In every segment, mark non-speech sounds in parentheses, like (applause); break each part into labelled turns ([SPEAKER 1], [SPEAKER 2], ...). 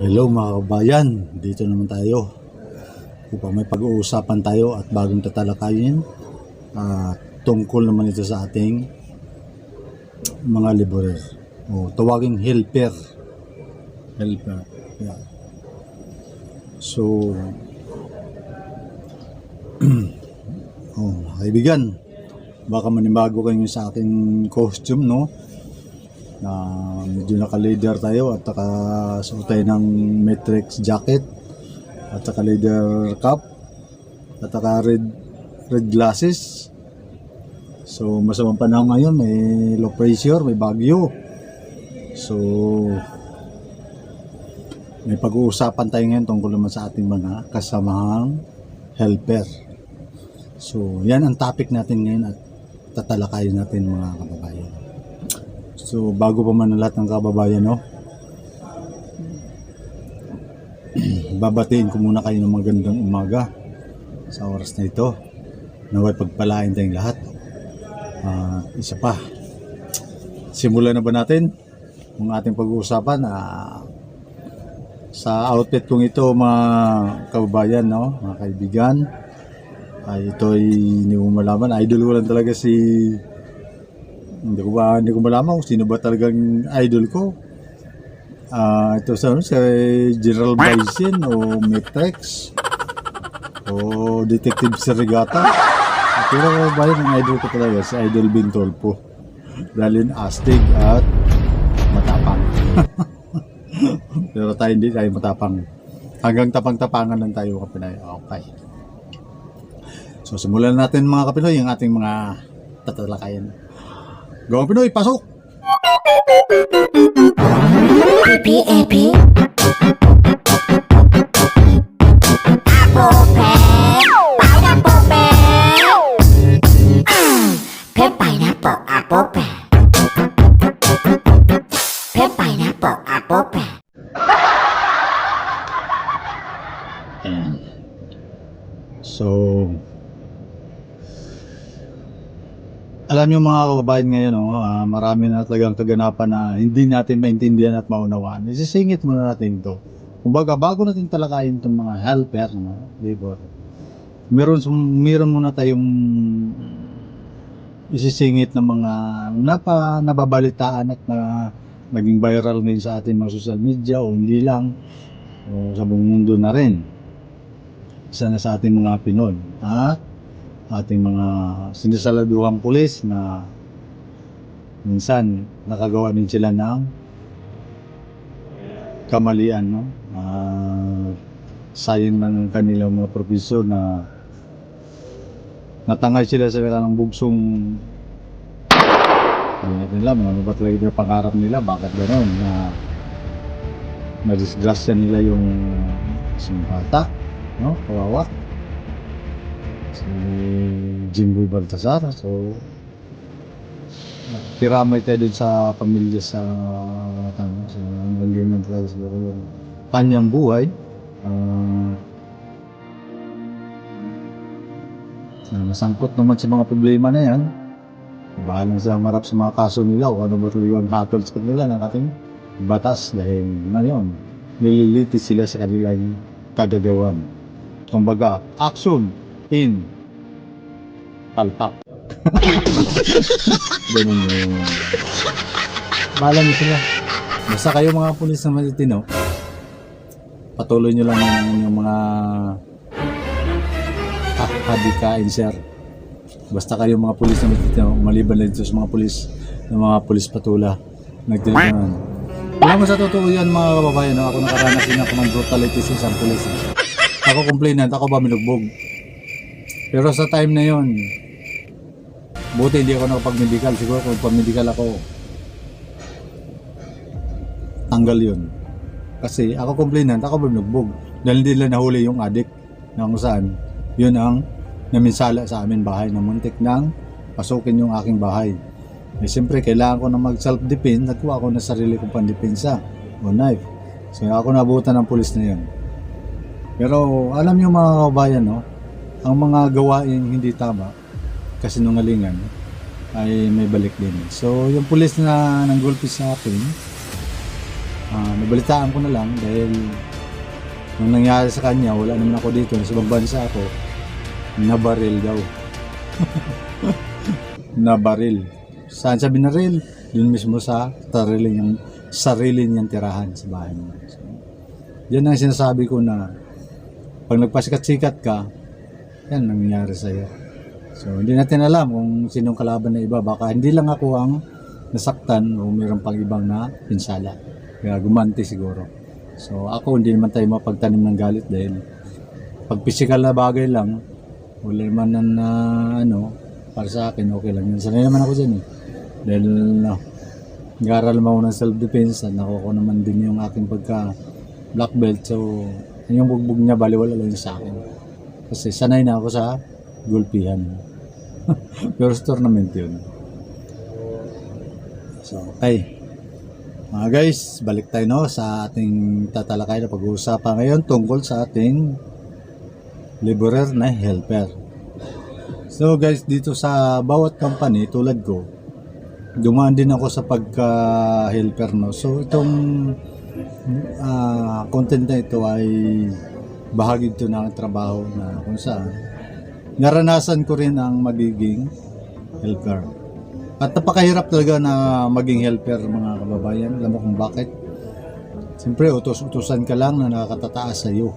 [SPEAKER 1] Hello mga kabayan, dito naman tayo upang may pag-uusapan tayo at bagong tatalakayin. At tungkol naman ito sa ating mga laborer o tawaging helper. Helper. Yeah. so (clears throat) oh, kaibigan baka manibago kayo sa aking costume no na medyo naka-leader tayo at nakasuot tayo ng matrix jacket at saka leather cap at saka red red glasses. So masamang panahon ngayon may low pressure may bagyo. So may pag-uusapan tayo ngayon tungkol naman sa ating mga kasamahang helper. So yan ang topic natin ngayon at tatalakayin natin mga kababayan So, bago pa man ang lahat ng kababayan, no? (clears throat) Babatiin ko muna kayo ng magandang umaga sa oras na ito. Naway pagpalain tayong lahat. Ah, isa pa. Simulan na ba natin ang ating pag-uusapan? Ah, sa outfit kong ito, mga kababayan, no? mga kaibigan, ay ito ay hindi mo malaman. Idol ko lang talaga si hindi ko ba hindi ko malaman kung sino ba talagang idol ko. Ah, ito sa ano, si General Bison o Matrix o Detective Serigata. Pero ba yun ang idol ko talaga si Idol Bintolpo. Dahil yun astig at matapang. (laughs) Pero tayo hindi tayo matapang. Hanggang tapang-tapangan lang tayo kapinay. Okay. So simulan natin mga kapinoy yung ating mga tatalakayan. Gawang Pinoy, pasok!
[SPEAKER 2] Epi, epi.
[SPEAKER 1] Alam niyo mga kababayan ngayon, no, ah, marami na talagang kaganapan na hindi natin maintindihan at maunawaan. Isisingit muna natin ito. Kumbaga, bago natin talakayin itong mga helper, no, di ba? Meron, meron muna tayong isisingit ng mga napa, nababalitaan at na naging viral ngayon sa ating mga social media o hindi lang o sa buong mundo na rin isa sa ating mga Pinoy at ating mga sinisaladuhang pulis na minsan nakagawa din sila ng kamalian no uh, sayang ng kanilang mga profesor na natangay sila sa ng bugsong hindi natin alam ano ba talaga yung pangarap nila bakit gano'n na na-disgrasya nila yung isang bata no? Kawawa. Si Jimboy Baltasar. So, tiramay tayo dun sa pamilya sa ano, sa hanggang ng talaga siguro yung kanyang buhay. Na nasangkot naman sa mga problema na yan. Bahala sa marap sa mga kaso nila o ano ba tuloy ang hatol sa kanila ng ating batas dahil na yun, nililitis sila sa kanilang kagagawan kumbaga, action in talpak. Ganun yung... Bahala niyo sila. Basta kayo mga pulis na matitino, patuloy nyo lang yung, yung mga ha- hadikain, sir. Basta kayo mga pulis na matitino, maliban lang dito sa mga pulis, ng mga pulis patula, nagtinanan. Alam mo sa totoo yan mga kababayan, no? ako nakaranas din ako ng brutality sa isang pulis. eh. Ako complainant, ako ba minugbog? Pero sa time na yon, buti hindi ako nakapag-medical. Siguro kung pag-medical ako, tanggal yun. Kasi ako complainant, ako ba minugbog? Dahil hindi nila nahuli yung addict na kung saan, yun ang naminsala sa amin bahay na muntik nang pasukin yung aking bahay. Eh, siyempre, kailangan ko na mag-self-defense. Nagkuha ako ng sarili kong pandepensa o knife. So, ako nabutan ng pulis na yun. Pero alam niyo mga kabayan, no, ang mga gawain hindi tama, kasinungalingan, ay may balik din. So yung pulis na nanggulpi sa akin, Ah, nabalitaan ko na lang dahil nung nangyari sa kanya, wala naman ako dito, nasa ibang bansa ako, nabaril daw. (laughs) nabaril. Saan sa binaril? Doon mismo sa sarili niyang, sarili niyang tirahan sa bahay niya. So, yan ang sinasabi ko na pag nagpasikat-sikat ka, yan ang nangyayari sa'yo. So, hindi natin alam kung sinong kalaban na iba. Baka hindi lang ako ang nasaktan o mayroon pang ibang na pinsala. Kaya gumanti siguro. So, ako hindi naman tayo mapagtanim ng galit dahil pag physical na bagay lang, wala naman na, na ano, para sa akin, okay lang. yun. Sanay naman ako dyan eh. Dahil, no, nag-aaral naman ng self-defense at nakuha naman din yung aking pagka black belt. So, yung bugbog niya, baliwala lang sa akin. Kasi sanay na ako sa gulpihan. (laughs) Pero tournament yun. So, okay. Mga guys, balik tayo no sa ating tatalakay na pag-uusapan ngayon tungkol sa ating laborer na helper. So guys, dito sa bawat company tulad ko, dumaan din ako sa pagka-helper no. So itong ah, content na ito ay bahagi ito ng trabaho na kung saan naranasan ko rin ang magiging helper. At napakahirap talaga na maging helper mga kababayan. Alam mo kung bakit? Siyempre, utos-utusan ka lang na nakakatataas sa iyo.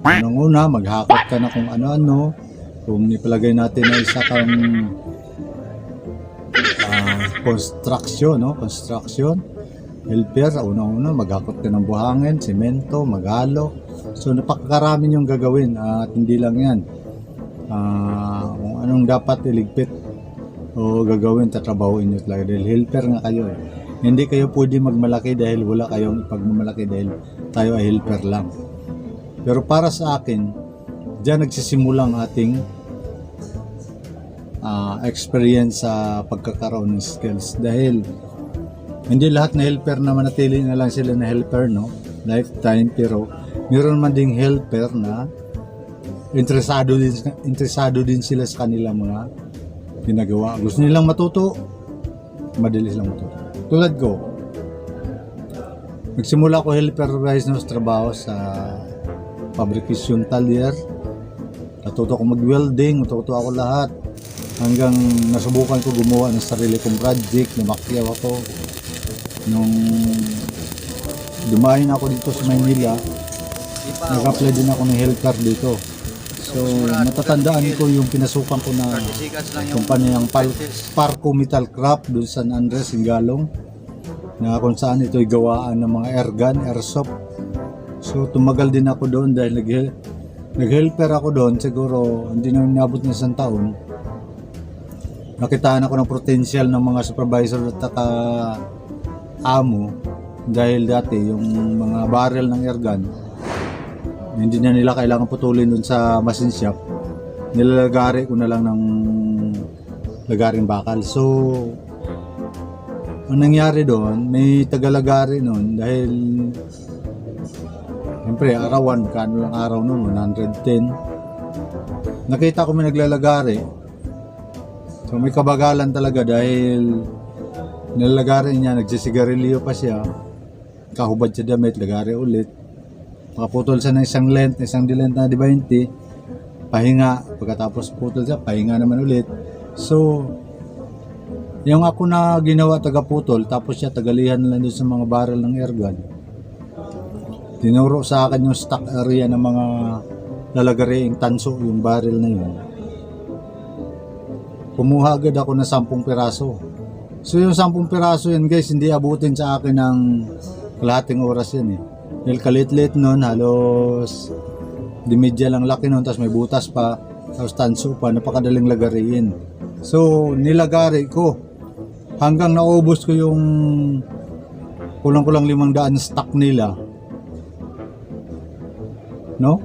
[SPEAKER 1] Unang-una, maghakot ka na kung ano-ano. Kung ipalagay natin na isa kang ah, construction, no? Construction. Helper, unang-una, maghakot ka ng buhangin, semento, maghalo. So, napakarami yung gagawin at hindi lang yan. Ah, kung anong dapat iligpit o gagawin, tatrabahuin nyo talaga dahil helper nga kayo eh. Hindi kayo pwede magmalaki dahil wala kayong ipagmamalaki dahil tayo ay helper lang. Pero para sa akin, diyan nagsisimula ang ating ah, experience sa pagkakaroon ng skills dahil hindi lahat na helper na manatili na lang sila na helper no lifetime pero meron man ding helper na interesado din interesado din sila sa kanila mga ginagawa. Gusto nilang matuto, madali silang matuto. Tulad ko, nagsimula ako helper ng trabaho sa fabrication talyer. Natuto ako mag-welding, natuto ako lahat. Hanggang nasubukan ko gumawa ng sarili kong project, lumakyaw ako. Nung dumahin ako dito sa Maynila, nag-apply din ako ng helper dito. So, natatandaan ko yung pinasukan ko na kumpanyang Pal Parco Metal Craft doon sa San Andres, Singalong na kung saan ito'y gawaan ng mga airgun, airsoft. So, tumagal din ako doon dahil nag nag-helper ako doon. Siguro, hindi na nabot ng isang taon. Nakitaan ako ng potential ng mga supervisor at taka amo dahil dati yung mga barrel ng airgun hindi na nila kailangan putulin dun sa machine shop. Nilalagari ko na lang ng lagaring bakal. So ang nangyari doon may tagalagari noon dahil siyempre arawan kano lang araw noon 110 nakita ko may naglalagari. So may kabagalan talaga dahil nilalagari niya nagsisigarilyo pa siya. Kahubad sa damit lagari ulit makaputol siya ng isang length, isang dilent na di 20, pahinga, pagkatapos putol siya, pahinga naman ulit. So, yung ako na ginawa taga-putol, tapos siya tagalihan lang doon sa mga barrel ng airgun. Tinuro sa akin yung stock area ng mga lalagariing tanso, yung barrel na yun. Kumuha agad ako ng 10 piraso. So yung 10 piraso yan guys, hindi abutin sa akin ng kalahating oras yan eh. Dahil kalit-lit nun, halos di medya lang laki nun, tapos may butas pa, tapos tanso pa, napakadaling lagariin. So, nilagari ko. Hanggang naubos ko yung kulang-kulang limang daan stock nila. No?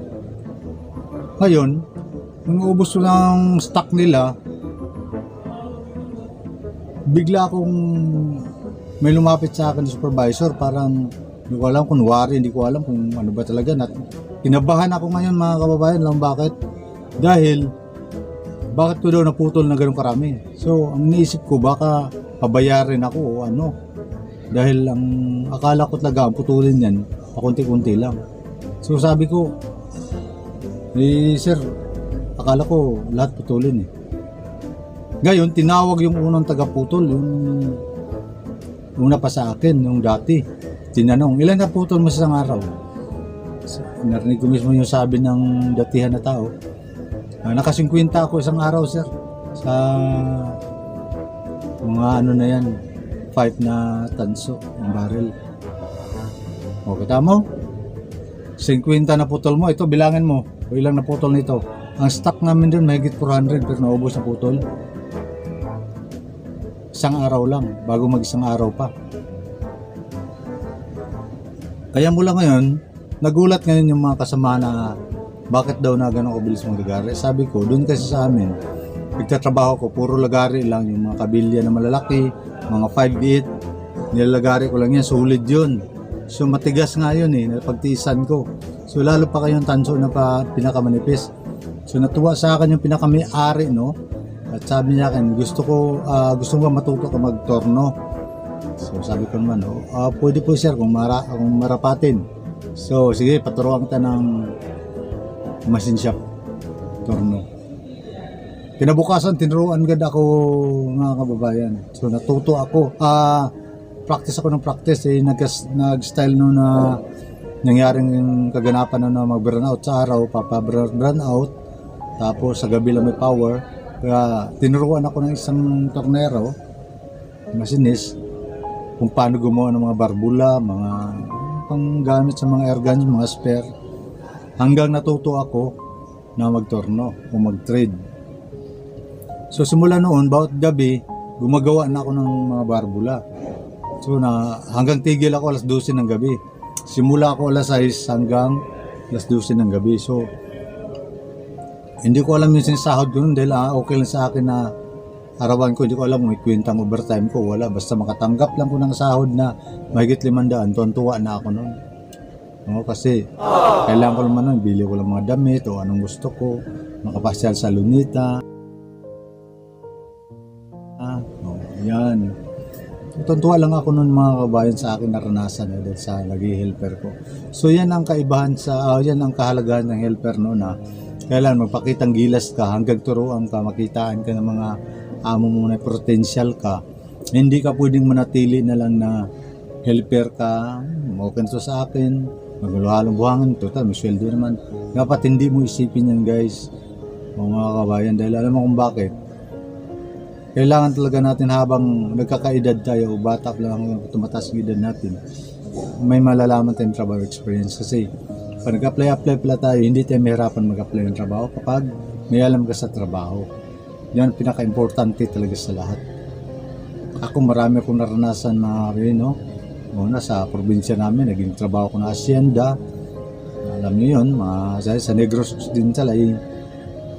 [SPEAKER 1] Ngayon, nung ubos ko ng stock nila, bigla akong may lumapit sa akin supervisor, parang hindi ko alam kung wari, hindi ko alam kung ano ba talaga. Nat kinabahan ako ngayon mga kababayan, alam bakit? Dahil, bakit ko daw naputol na ganun karami? So, ang naisip ko, baka pabayarin ako o ano. Dahil ang akala ko talaga, ang putulin yan, pakunti-kunti lang. So sabi ko, eh sir, akala ko lahat putulin eh. Ngayon, tinawag yung unang taga-putol, yung una pa sa akin, yung dati. Tinanong, ilan na putol mo sa isang araw? Narinig ko mismo yung sabi ng datihan na tao. Ah, naka-50 ako isang araw, sir. Sa mga ano na yan, 5 na tanso, ng barrel. O, kita mo? 50 na putol mo. Ito, bilangin mo. O ilang na putol nito. Ang stock namin doon, mahigit 400 pero naubos na putol. Isang araw lang, bago mag isang araw pa. Kaya mula ngayon, nagulat ngayon yung mga kasama na bakit daw na gano'ng kabilis mong lagari. Sabi ko, doon kasi sa amin, nagtatrabaho ko, puro lagari lang, yung mga kabilya na malalaki, mga 5'8", nilalagari ko lang yan, solid yun. So matigas nga yun eh, napagtiisan ko. So lalo pa kayong tanso na pa pinakamanipis. So natuwa sa akin yung pinakami-ari, no? At sabi niya akin, gusto ko, ah, gusto ko matuto ka magtorno. So sabi ko naman, oh, ah, pwede po sir kung, mara, kung marapatin. So sige, paturuan kita ng machine shop torno. Kinabukasan, tinuruan agad ako mga kababayan. So natuto ako. Ah, practice ako ng practice. Eh, nag, nag-style no na nangyaring kaganapan na, na mag-burn out sa araw, papa-burn out. Tapos sa gabi lang may power. Kaya tinuruan ako ng isang tornero, masinis, kung paano gumawa ng mga barbula, mga panggamit sa mga air guns, mga spare. Hanggang natuto ako na magtorno o mag-trade. So simula noon, bawat gabi, gumagawa na ako ng mga barbula. So na hanggang tigil ako alas 12 ng gabi. Simula ako alas 6 hanggang alas 12 ng gabi. So hindi ko alam yung sinasahod ko nun dahil ah, okay lang sa akin na arawan ko. Hindi ko alam kung may kwentang overtime ko. Wala. Basta makatanggap lang ko ng sahod na mahigit limandaan. Tuwan-tuwa na ako nun. No, kasi kailangan ko naman nun. Bili ko lang mga damit o anong gusto ko. Makapasyal sa Lunita. Ah, oh, yan. Tuntua lang ako nun mga kabayan sa akin naranasan eh, dahil sa naging helper ko. So yan ang kaibahan sa, ah, yan ang kahalagahan ng helper noon na kailan magpakitang gilas ka hanggang turuan ka, makitaan ka ng mga amo mo na potential ka. Hindi ka pwedeng manatili na lang na helper ka, okay na to sa akin, maguluhalong buhangan, total, may sweldo naman. Dapat hindi mo isipin yan guys, mga kabayan, dahil alam mo kung bakit kailangan talaga natin habang nagkakaedad tayo bata pa lang tumataas ang edad natin, may malalaman tayong trabaho experience. Kasi pag nag-apply-apply pala tayo, hindi tayo mahirapan mag-apply ng trabaho kapag may alam ka sa trabaho. Yan pinaka-importante talaga sa lahat. Ako marami akong naranasan na yun, no? Una sa probinsya namin, naging trabaho ko na asyenda. Alam niyo yun, mga, sa, sa Negros Occidental ay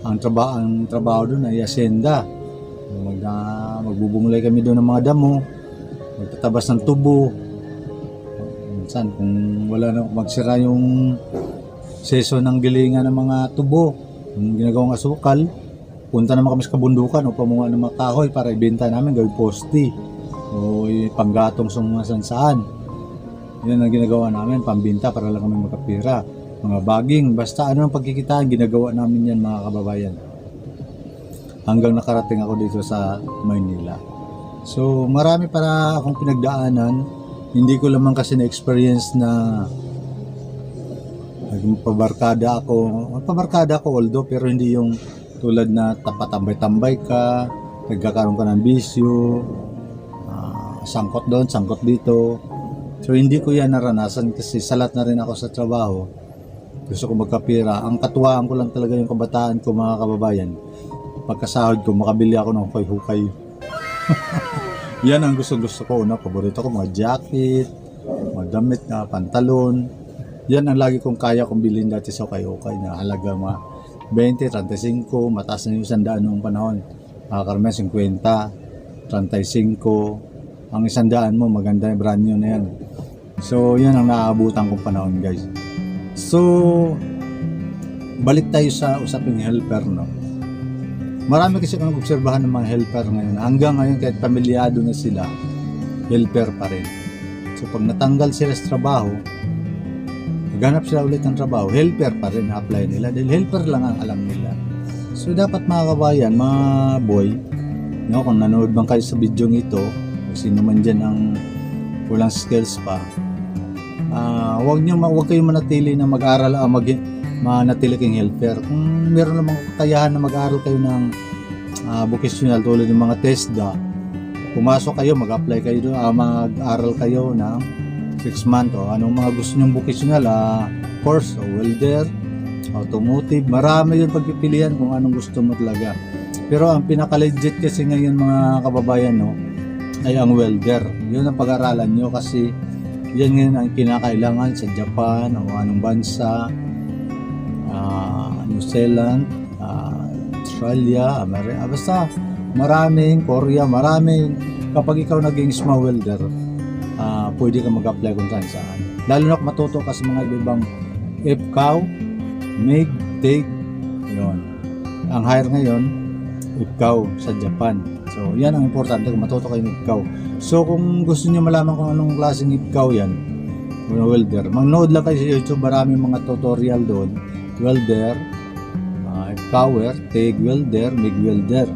[SPEAKER 1] ang trabaho, ang trabaho doon ay asyenda mag, uh, magbubungulay kami doon ng mga damo magtatabas ng tubo minsan kung wala na magsira yung seso ng gilingan ng mga tubo yung ginagawang asukal punta naman kami sa kabundukan o pamunga ng mga kahoy para ibenta namin gawing posti o panggatong sa mga sansaan yan ang ginagawa namin pambinta para lang kami makapira mga baging basta ano ang pagkikitaan ginagawa namin yan mga kababayan hanggang nakarating ako dito sa Maynila. So, marami para akong pinagdaanan. Hindi ko lamang kasi na-experience na naging pabarkada ako. Pabarkada ako although pero hindi yung tulad na tapatambay-tambay ka, nagkakaroon ka ng bisyo, ah, sangkot doon, sangkot dito. So, hindi ko yan naranasan kasi salat na rin ako sa trabaho. Gusto ko magkapira. Ang katuwaan ko lang talaga yung kabataan ko mga kababayan pagkasahod ko, makabili ako ng hukay-hukay. (laughs) Yan ang gusto-gusto ko. Una, paborito ko mga jacket, mga damit na pantalon. Yan ang lagi kong kaya kong bilhin dati sa hukay-hukay na halaga mga 20, 35, mataas na yung sandaan noong panahon. Makakarami 50, 35. Ang isandaan mo, maganda yung brand new na yan. So, yan ang naaabutan kong panahon, guys. So, balik tayo sa usaping helper, no? Marami kasi akong obserbahan ng mga helper ngayon. Hanggang ngayon kahit pamilyado na sila, helper pa rin. So pag natanggal sila sa trabaho, naghanap sila ulit ng trabaho, helper pa rin apply nila dahil helper lang ang alam nila. So dapat mga kabayan, mga boy, no, kung nanood man kayo sa video ito, kung sino man dyan ang walang skills pa, ah wag niyo wag kayong manatili na mag-aral ah, mag manatili kayong helper. Kung meron namang kakayahan na mag-aral kayo ng ah, vocational tulad ng mga TESDA, pumasok kayo, mag-apply kayo ah, mag-aral kayo ng 6 month o anong mga gusto nyong vocational ah, course o welder, automotive, marami yung pagpipilian kung anong gusto mo talaga. Pero ang pinaka-legit kasi ngayon mga kababayan no, ay ang welder. Yun ang pag-aralan nyo kasi yan ngayon ang kinakailangan sa Japan o anong bansa, ah, New Zealand, ah, Australia, Amerika, basta maraming, Korea, maraming, kapag ikaw naging small welder, ah, pwede ka mag-apply kung saan saan. Lalo na kung matuto ka sa mga ibang FCAW, MIG, TIG, yun. Ang hire ngayon, FCAW sa Japan. So, yan ang importante kung matuto kayo ng FCAW. So, kung gusto niyo malaman kung anong klaseng FCAW yan, kung welder, mag-nood lang kayo sa YouTube, maraming mga tutorial doon. Welder, uh, power, TIG welder, MIG welder.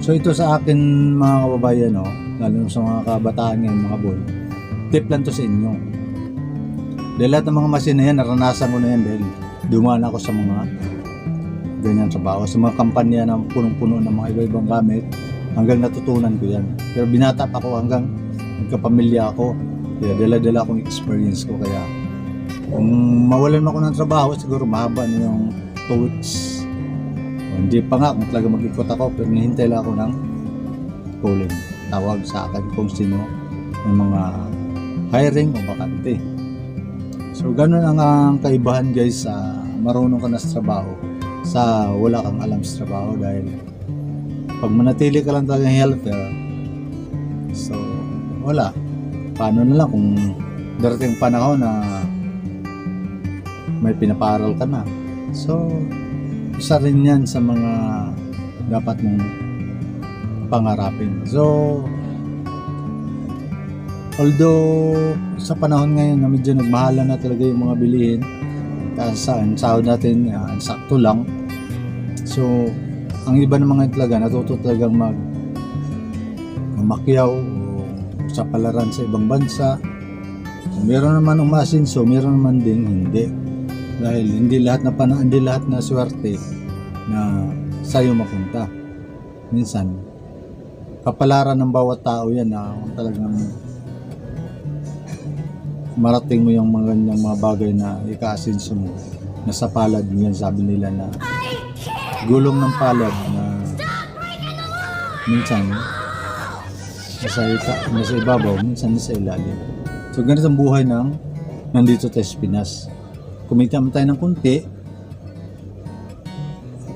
[SPEAKER 1] So ito sa akin mga kababayan, no, lalo na sa mga kabataan ngayon, mga boy, tip lang to sa inyo. Dahil lahat ng mga machine na yan, naranasan ko na yan dahil dumaan ako sa mga ganyan trabaho. Sa mga kampanya na punong-puno ng mga iba-ibang gamit, hanggang natutunan ko yan. Pero binata pa ako hanggang nagkapamilya ako. Kaya dala-dala akong experience ko. Kaya kung mawalan ako ng trabaho, siguro mahaba na yung 2 weeks. Hindi pa nga kung talaga mag-ikot ako, pero hinihintay lang ako ng calling. Tawag sa akin kung sino ng mga hiring o bakante. So, ganun ang, ang kaibahan guys sa marunong ka na sa trabaho sa wala kang alam sa trabaho dahil pag manatili ka lang talagang helper so wala. Paano na lang kung darating panahon na may pinaparal ka na. So isa rin yan sa mga dapat mong pangarapin. So although sa panahon ngayon na medyo nagmahalan na talaga yung mga bilihin kasi ang sahod natin ah, sakto lang. So ang iba ng mga talaga natuto talagang mag mamakyaw o sa palaran sa ibang bansa. Meron naman umasin so meron naman ding hindi. Dahil hindi lahat na pana, hindi lahat na swerte na sa'yo mapunta. Minsan kapalaran ng bawat tao yan na talagang marating mo yung mga ganyang mga bagay na ikaasinso mo nasa palad mo yan sabi nila na gulong ng palad na minsan nasa, ita, nasa ibabaw minsan nasa ilalim. So ganito ang buhay ng nandito tayo sa Pinas. Kumita man tayo ng kunti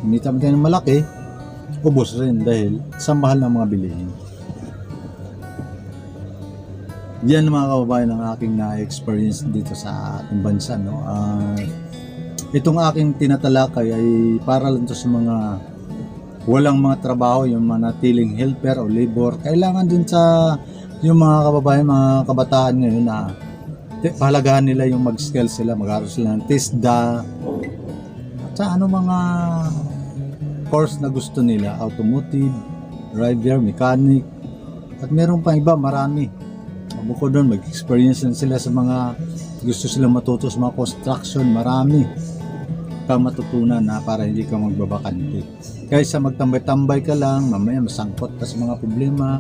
[SPEAKER 1] kumita man tayo ng malaki ubos rin dahil sa mahal ng mga bilihin yan mga kababayan ang aking na-experience dito sa ating bansa. No? Ah, itong aking tinatalakay ay para lang to sa mga walang mga trabaho, yung mga natiling helper o labor. Kailangan din sa yung mga kababayan, mga kabataan ngayon na pahalagahan nila yung mag-skill sila, mag-aaral sila ng TISDA, at sa ano mga course na gusto nila, automotive, driver, mechanic, at meron pa iba, marami. Bukod doon, mag-experience din sila sa mga gusto silang matuto sa mga construction, marami kang matutunan na para hindi ka magbabakante. Kaysa magtambay-tambay ka lang, mamaya masangkot ka sa mga problema,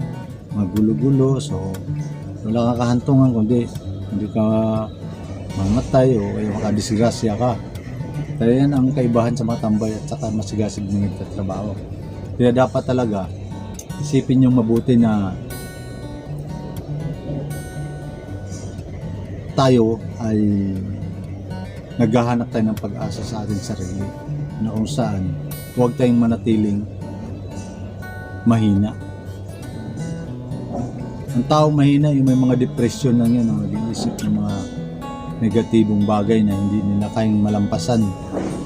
[SPEAKER 1] mga gulo-gulo, so wala kang kahantungan kundi hindi ka mamatay o ay makadisgrasya ka. Kaya yan ang kaibahan sa mga tambay at saka masigasig na nagtatrabaho. Kaya dapat talaga isipin yung mabuti na tayo ay naghahanap tayo ng pag-asa sa ating sarili na kung saan huwag tayong manatiling mahina. Ang tao mahina, yung may mga depression lang yan, ang nag-iisip ng mga negatibong bagay na hindi nila kayang malampasan.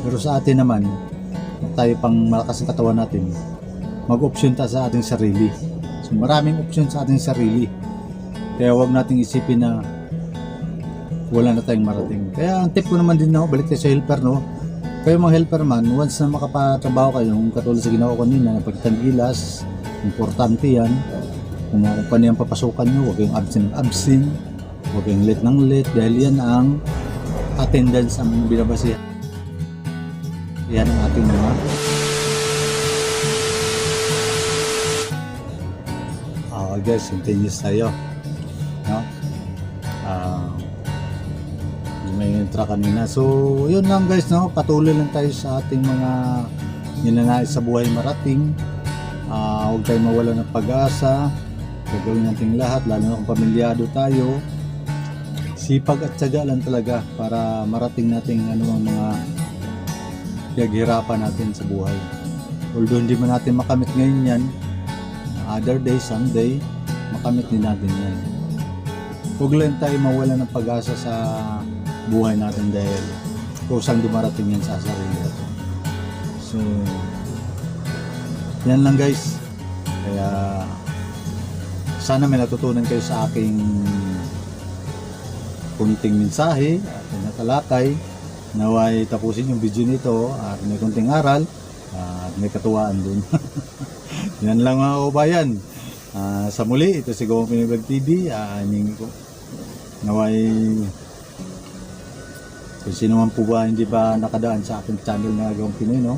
[SPEAKER 1] Pero sa atin naman, tayo pang malakas ang katawan natin, mag-option ta sa ating sarili. So maraming option sa ating sarili. Kaya huwag nating isipin na wala na tayong marating. Kaya ang tip ko naman din no, balik tayo sa helper no. Kayo mga helper man, once na makapatrabaho kayo, katulad sa ginawa ko kanina, na pagtangilas, importante yan. Kung mga kumpanya ang papasukan nyo, huwag kayong absent ng absent, huwag kayong late ng late, dahil yan ang attendance ang binabasihan. Yan ang ating mga Ah, guys, continuous tayo. Intro kanina. So, yun lang guys, no? Patuloy lang tayo sa ating mga ninanais sa buhay marating. Ah, huwag tayong mawala ng pag-asa. Gagawin natin lahat, lalo na kung pamilyado tayo. Sipag at tiyaga lang talaga para marating natin ano ang mga pinaghirapan natin sa buhay. Although hindi man natin makamit ngayon yan, other day, someday, makamit din natin yan. Huwag lang tayo mawala ng pag-asa sa buhay natin dahil kusang dumarating yan sa sarili natin. So, yan lang guys. Kaya, sana may natutunan kayo sa aking kunting mensahe at natalakay. Naway tapusin yung video nito at may kunting aral at may katuwaan dun. (laughs) Yan lang mga kabayan. Ah, sa muli, ito si Gawang Piniblog TV. Uh, ko. Naway kung sino man po ba hindi ba nakadaan sa aking channel na Gawang Pinoy, no?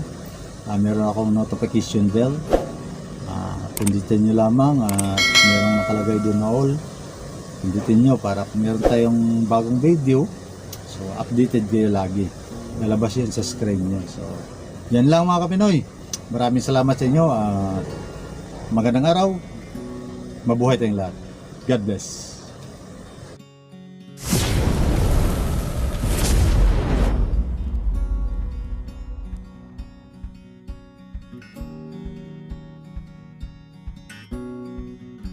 [SPEAKER 1] Ah, meron akong notification bell. Ah, pindutin nyo lamang at merong nakalagay doon na all. Pindutin nyo para meron tayong bagong video, so updated kayo lagi. Lalabas yan sa screen nyo. So, yan lang mga kapinoy. Maraming salamat sa inyo at magandang araw. Mabuhay tayong lahat. God bless.